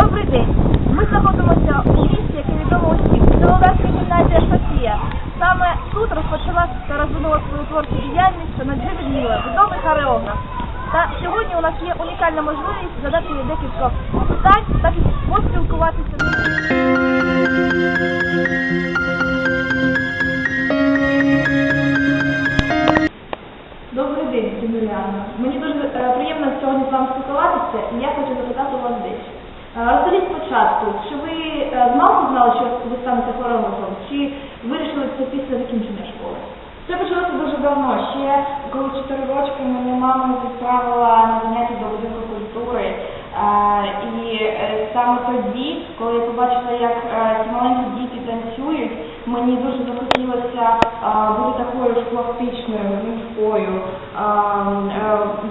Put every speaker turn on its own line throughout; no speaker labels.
Добрий день. Ми знаходимося у місті, яке відомо усім. Це гімназія Софія. Саме тут розпочалася та розвинула свою творчу діяльність Наджи Людмила, відомий хореограф. Та сьогодні у нас є унікальна можливість задати їй декілька питань та поспілкуватися з. Добрий день, Юліана. Мені дуже е, приємно сьогодні з вами спілкуватися, і я хочу запитати у вас дещо. Розкажіть спочатку, чи ви е, знову знали, що ви станете хореографом, чи вирішили це після закінчення школи?
Це почалося дуже давно. Ще коли 4 рочки мене мама відправила на заняття до будинку культури. Е, і е, саме тоді, коли я побачила, як ці маленькі діти танцюють, мені дуже захотілося бути такою ж пластичною, гнучкою.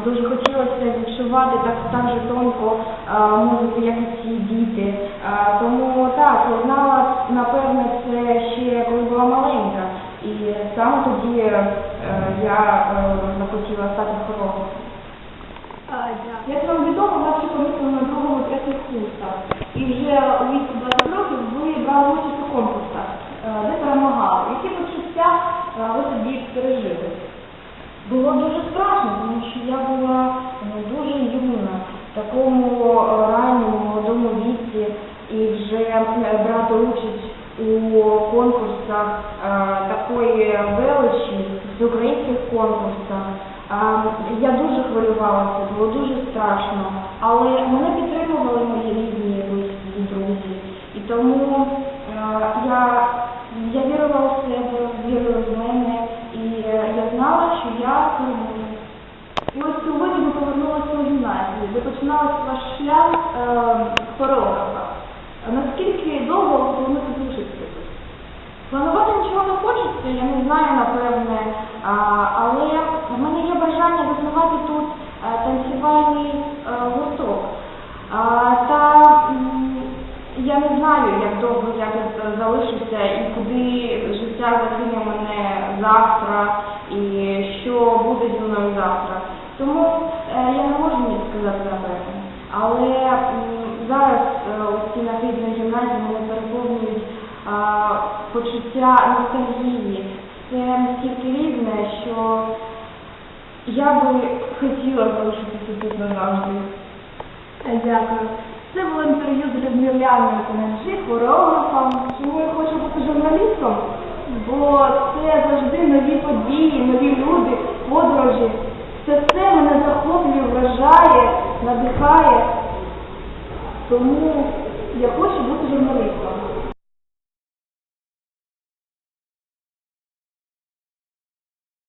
Дуже хотілося відчувати так, так же тонко е, музику, як і ці діти. Е, тому так, знала, напевне, це ще коли була маленька. І саме тоді е, я захотіла стати хореографом.
Як вам відомо, вас ще помітили на другому третіх курсах. І вже у віці 20 років ви брали участь у конкурсах, де перемагали. Які почуття ви тоді пережили?
Було дуже страшно, тому що я була ну, дуже юна, в такому е, ранньому молодому віці, і вже е, брати участь у конкурсах е, такої величі, в українських конкурсах. Е, Я дуже хвилювалася, було дуже страшно, але мене підтримували мої рідні, близькі друзі. І тому е, я вірила в себе, вірила в мене, і е, я знала, що я переможу.
І ось сьогодні ви повернулися у починалася ваш шлях е, хореографа. Наскільки довго ви плануєте залишитися?
Планувати нічого не хочеться, я не знаю, напевне, але в мене є бажання заснувати тут е, танцювальний е, гурток. А, Та я не знаю, як довго я тут залишуся і куди життя закине мене завтра, і що буде зі мною завтра. Тому е, я не можу сказати напевне. Але зараз е, у стінах рідної гімназії мене переповнюють почуття ностальгії. Це настільки різне, що я би хотіла залишитися тут назавжди.
Дякую. Це було інтерв'ю з Людмиляною Конанджі, хореографом. Чому я хочу бути журналістом? Бо це завжди нові події, нові люди, подорожі. Все це мене захоплює, вражає, надихає. Тому я хочу бути журналістом.